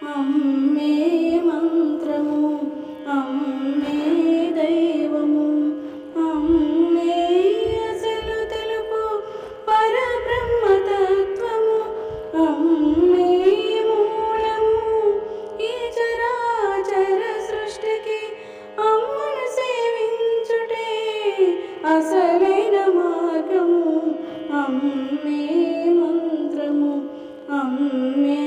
అమ్మే మంత్రము అమ్మే దైవము అమ్మే అసలు తెలుపు పరబ్రహ్మతత్వము అమ్మే మూలము ఈ చరాచర సృష్టికి అమ్మను సేవించుటే అసలైన మార్గము. అమ్మే మంత్రము అమ్మే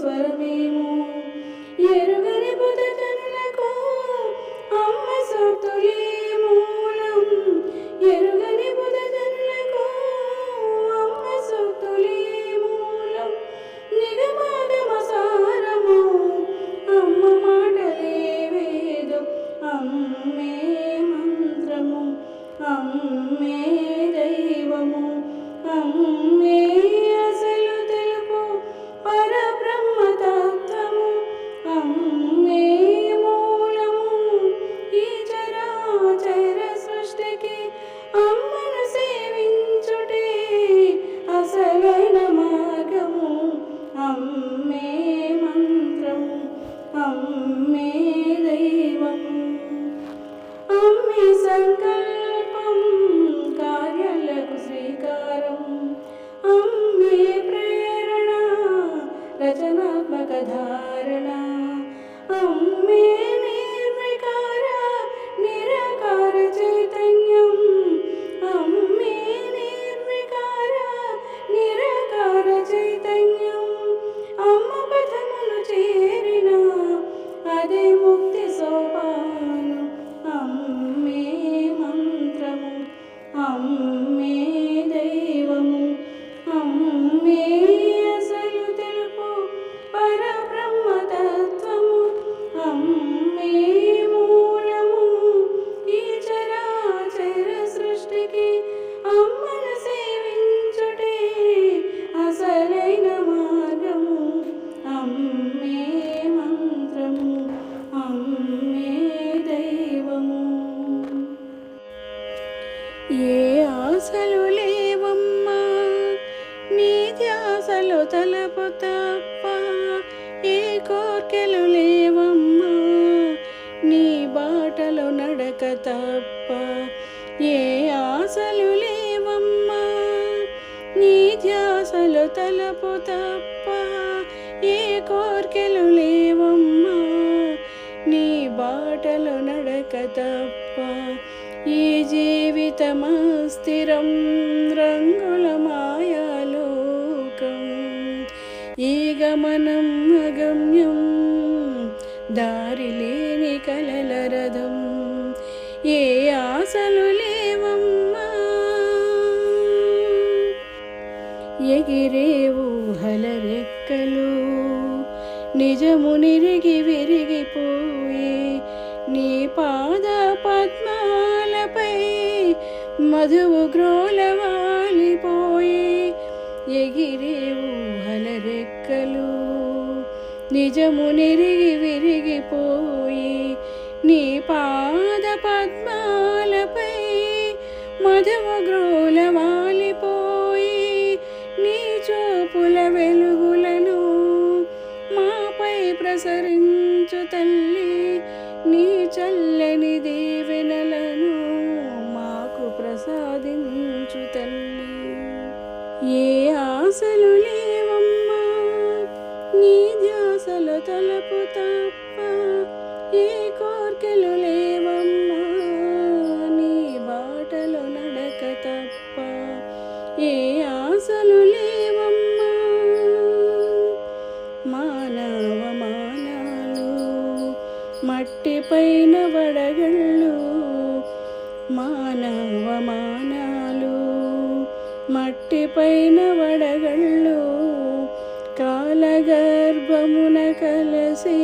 स्वरमेमो అమ్మే అమ్మే తప్ప ఏ ఆశలు లేవమ్మా. నీ ధ్యాసలు తలపు తప్ప ఏ కోర్కెలు లేవమ్మా. నీ బాటలు నడక తప్ప ఈ జీవితమస్థిరం రంగుల మాయాలోకం. ఈ గమనం అగమ్యం దారి లేని కలల ఎగిరేవు హలరెక్కలు నిజము నిరిగి విరిగిపోయి నీ పాద పద్మాలపై మధువు గ్రోలవాలిపోయే ఎగిరేవు హలరెక్కలు నిజము నిరిగి విరిగిపోయి నీ పాద పద్మాలపై మధువు గ్రోలవాలిపోయి చల్లని దీవెనలను మాకు ప్రసాదించు తల్లి. ఏ ఆశలు లేవమ్మా నీ ధ్యాసలు తలపు తప్ప ఏ కోర్కెలు లేవమ్మా నీ బాటలు నడక తప్ప ఏ ఆశలు మానవమానాలు మట్టిపైన వడగళ్ళు కాలగర్భమున కలసి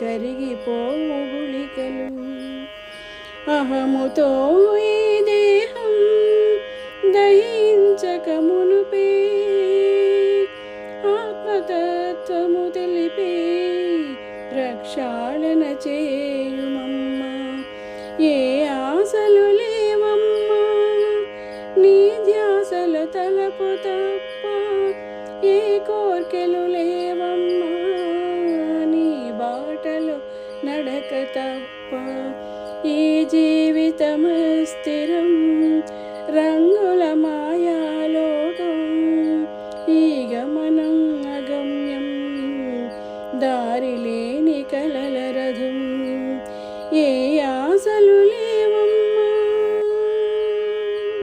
కరిగిపోవు గుళికలు. అహముతో ఈ దేహం దహించక మునుపే ఆత్మతత్వము తెలిపే రక్షా తలపు తప్ప ఏ కోర్కెలు లేవమ్మా నీ బాటలు నడక తప్ప. ఈ జీవితం స్థిరం రంగుల మాయా